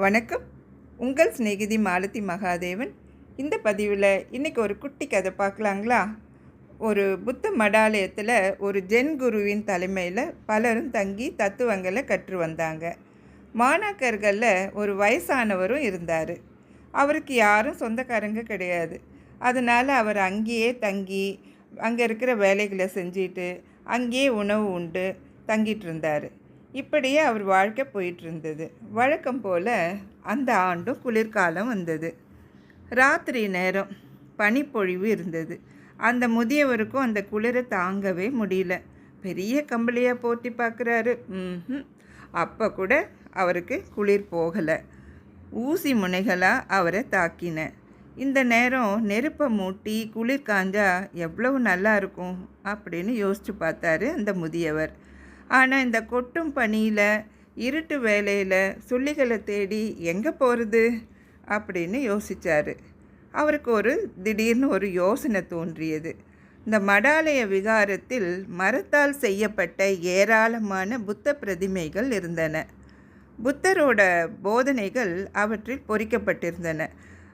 வணக்கம். உங்கள் சிநேகிதி மாலதி மகாதேவன். இந்த பதிவில் இன்றைக்கி ஒரு குட்டி கதை பார்க்கலாங்களா? ஒரு புத்த மடாலயத்தில் ஒரு ஜென் குருவின் தலைமையில் பலரும் தங்கி தத்துவங்களை கற்று வந்தாங்க. மாணாக்கர்களில் ஒரு வயசானவரும் இருந்தார். அவருக்கு யாரும் சொந்தக்காரங்க கிடையாது. அதனால் அவர் அங்கேயே தங்கி அங்கே இருக்கிற வேலைகளை செஞ்சுட்டு அங்கேயே உணவு உண்டு தங்கிட்டு இருந்தார். இப்படியே அவர் வாழ்க்கை போயிட்டுருந்தது. வழக்கம் போல் அந்த ஆண்டும் குளிர்காலம் வந்தது. ராத்திரி நேரம் பனிப்பொழிவு இருந்தது. அந்த முதியவருக்கும் அந்த குளிரை தாங்கவே முடியல. பெரிய கம்பளியாக போத்தி பார்க்குறாரு ம் அப்போ கூட அவருக்கு குளிர் போகலை. ஊசி முனைகளாக அவரை தாக்கின. இந்த நேரம் நெருப்பை மூட்டி குளிர் காஞ்சா எவ்வளவு நல்லா இருக்கும் அப்படின்னு யோசித்து பார்த்தாரு அந்த முதியவர். ஆனால் இந்த கொட்டும் பனியில் இருட்டு வேலையில் சுள்ளிகளை தேடி எங்கே போகிறது அப்படின்னு யோசித்தார் அவருக்கு ஒரு திடீர்னு ஒரு யோசனை தோன்றியது. இந்த மடாலய விகாரத்தில் மரத்தால் செய்யப்பட்ட ஏராளமான புத்த பிரதிமைகள் இருந்தன. புத்தரோட போதனைகள் அவற்றில் பொறிக்கப்பட்டிருந்தன.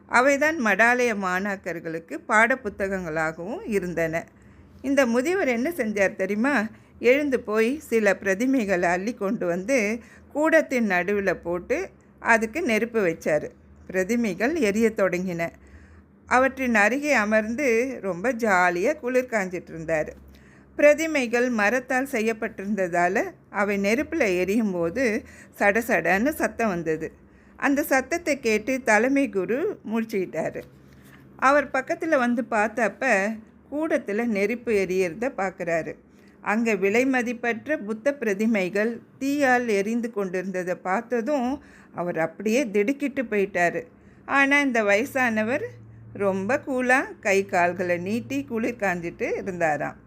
அவைதான் மடாலய மாணாக்கர்களுக்கு பாடப்புத்தகங்களாகவும் இருந்தன. இந்த முதியவர் என்ன செஞ்சார் தெரியுமா? எழுந்து போய் சில பிரதிமைகளை அள்ளி கொண்டு வந்து கூடத்தின் நடுவில் போட்டு அதுக்கு நெருப்பு வச்சார். பிரதிமைகள் எரிய தொடங்கின. அவற்றின் அருகே அமர்ந்து ரொம்ப ஜாலியாக குளிர் காஞ்சிட்டு இருந்தார். பிரதிமைகள் மரத்தால் செய்யப்பட்டிருந்ததால் அவை நெருப்பில் எரியும் போது சடசடன்னு சத்தம் வந்தது. அந்த சத்தத்தை கேட்டு தலைமை குரு முடிச்சுக்கிட்டார் அவர் பக்கத்தில் வந்து பார்த்தப்ப கூடத்தில் நெருப்பு எரியறத பார்க்குறாரு அங்கே விலை மதிப்பற்ற புத்த பிரதிமைகள் தீயால் எரிந்து கொண்டிருந்ததை பார்த்ததும் அவர் அப்படியே திடுக்கிட்டு போயிட்டார். ஆனால் இந்த வயசானவர் ரொம்ப கூலாக கை கால்களை நீட்டி குளிர் காஞ்சிட்டு இருந்தாராம்.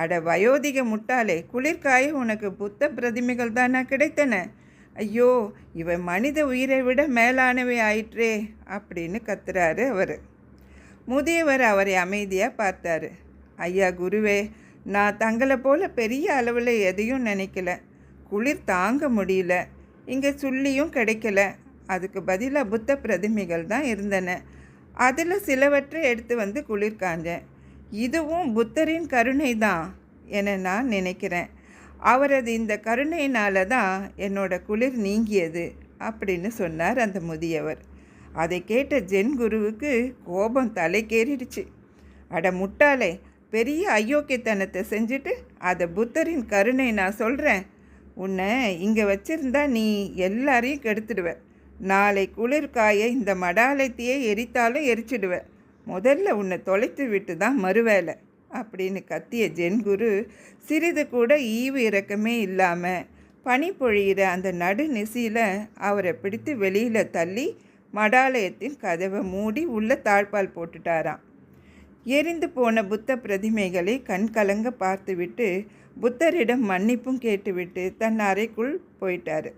அட வயோதிக முட்டாளே குளிர்காய உனக்கு புத்த பிரதிமைகள் தானா கிடைத்தன? ஐயோ இவன் மனித உயிரை விட மேலானவை ஆயிற்றே அப்படின்னு கத்துறாரு அவர். முதியவர் அவரை அமைதியாக பார்த்தாரு. ஐயா குருவே நான் தங்களை போல் பெரிய அளவில் எதையும் நினைக்கல. குளிர் தாங்க முடியல. இங்கே சுள்ளியும் கிடைக்கல. அதுக்கு பதிலாக புத்த பிரதிமைகள் தான் இருந்தன. அதில் சிலவற்றை எடுத்து வந்து குளிர் காஞ்சேன் இதுவும் புத்தரின் கருணை தான் என நான் நினைக்கிறேன். அவரது இந்த கருணையினால தான் என்னோட குளிர் நீங்கியது அப்படின்னு சொன்னார் அந்த முதியவர். அதை கேட்ட ஜென் குருவுக்கு கோபம் தலைக்கேறிடுச்சு அட முட்டாளே பெரிய அயோக்கியத்தனத்தை செஞ்சுட்டு அதை புத்தரின் கருணை நான் சொல்கிறேன் உன்னை இங்கே வச்சிருந்தா நீ எல்லாரையும் கெடுத்துடுவ. நாளை குளிர்காய இந்த மடாலயத்தையே எரித்தாலும் எரிச்சிடுவ. முதல்ல உன்னை தொலைத்து விட்டு தான் மறுவேலை. அப்படின்னு கத்திய ஜென்குரு சிறிது கூட ஈவு இறக்கமே இல்லாமல் பனி பொழியிற அந்த நடு நெசியில் அவரை பிடித்து வெளியில் தள்ளி மடாலயத்தின் கதவை மூடி உள்ள தாழ்பால் போட்டுட்டாராம். எரிந்து போன புத்த பிரதிமைகளை கண்கலங்க பார்த்துவிட்டு புத்தரிடம் மன்னிப்பும் கேட்டுவிட்டு தன் அறைக்குள் போயிட்டார்.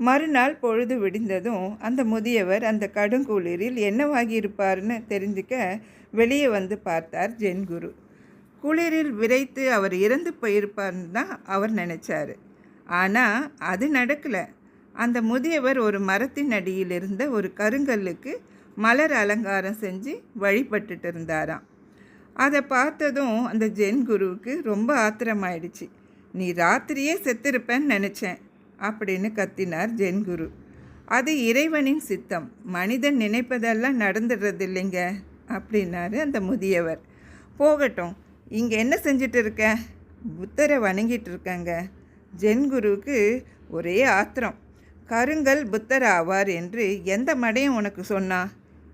மறுநாள் பொழுது விடிந்ததும் அந்த முதியவர் அந்த கடுங்குளிரில் என்னவாகியிருப்பார்னு தெரிஞ்சுக்க வெளியே வந்து பார்த்தார் ஜென்குரு. குளிரில் விரைத்து அவர் இறந்து போயிருப்பார்னு தான் அவர் நினச்சார். ஆனால் அது நடக்கலை. அந்த முதியவர் ஒரு மரத்தின் அடியில் இருந்த ஒரு கருங்கல்லுக்கு மலர் அலங்காரம் செஞ்சு வழிபட்டுட்டு இருந்தாராம். அதை பார்த்ததும் அந்த ஜென் குருவுக்கு ரொம்ப ஆத்திரமாயிடுச்சு. நீ ராத்திரியே செத்திருப்பேன்னு நினச்சேன் அப்படின்னு கத்தினார் ஜென் குரு. அது இறைவனின் சித்தம். மனிதன் நினைப்பதெல்லாம் நடந்துடுறது இல்லைங்க அப்படின்னாரு அந்த முதியவர். போகட்டும். இங்கே என்ன செஞ்சிட்டு இருக்க? புத்தரை வணங்கிட்டு இருக்கங்க. ஜென் குருவுக்கு ஒரே ஆத்திரம். கருங்கல் புத்தர் ஆவார் என்று எந்த மடையும் உனக்கு சொன்னா?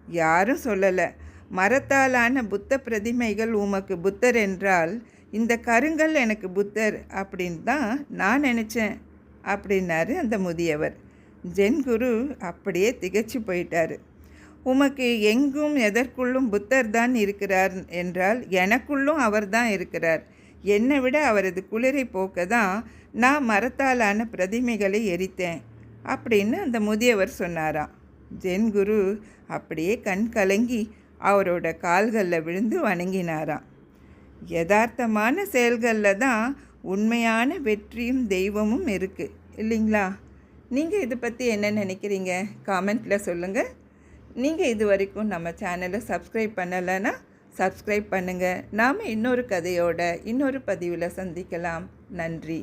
யாரும் சொல்லலை. மரத்தாலான புத்த பிரதிமைகள் உமக்கு புத்தர் என்றால் இந்த கருங்கல் எனக்கு புத்தர் அப்படின்னு தான் நான் நினச்சேன் அப்படின்னாரு அந்த முதியவர். ஜென் குரு அப்படியே திகச்சு போயிட்டார். உமக்கு எங்கும் எதற்குள்ளும் புத்தர் தான் இருக்கிறார் என்றால் எனக்குள்ளும் அவர் தான் இருக்கிறார். என்னை விட அவரது குளிரை போக்க தான் நான் மரத்தாலான பிரதிமைகளை எரித்தேன் அப்படின்னு அந்த முதியவர் சொன்னாராம். ஜென் குரு அப்படியே கண் கலங்கி அவரோட கால்களில் விழுந்து வணங்கினாராம். யதார்த்தமான செயல்களில் தான் உண்மையான வெற்றியும் தெய்வமும் இருக்குது இல்லைங்களா? நீங்கள் இதை பற்றி என்ன நினைக்கிறீங்க? காமெண்ட்டில் சொல்லுங்கள் நீங்கள் இது வரைக்கும் நம்ம சேனலை சப்ஸ்கிரைப் பண்ணலைன்னா சப்ஸ்கிரைப் பண்ணுங்கள் நாம் இன்னொரு கதையோட இன்னொரு பதிவில் சந்திக்கலாம். நன்றி.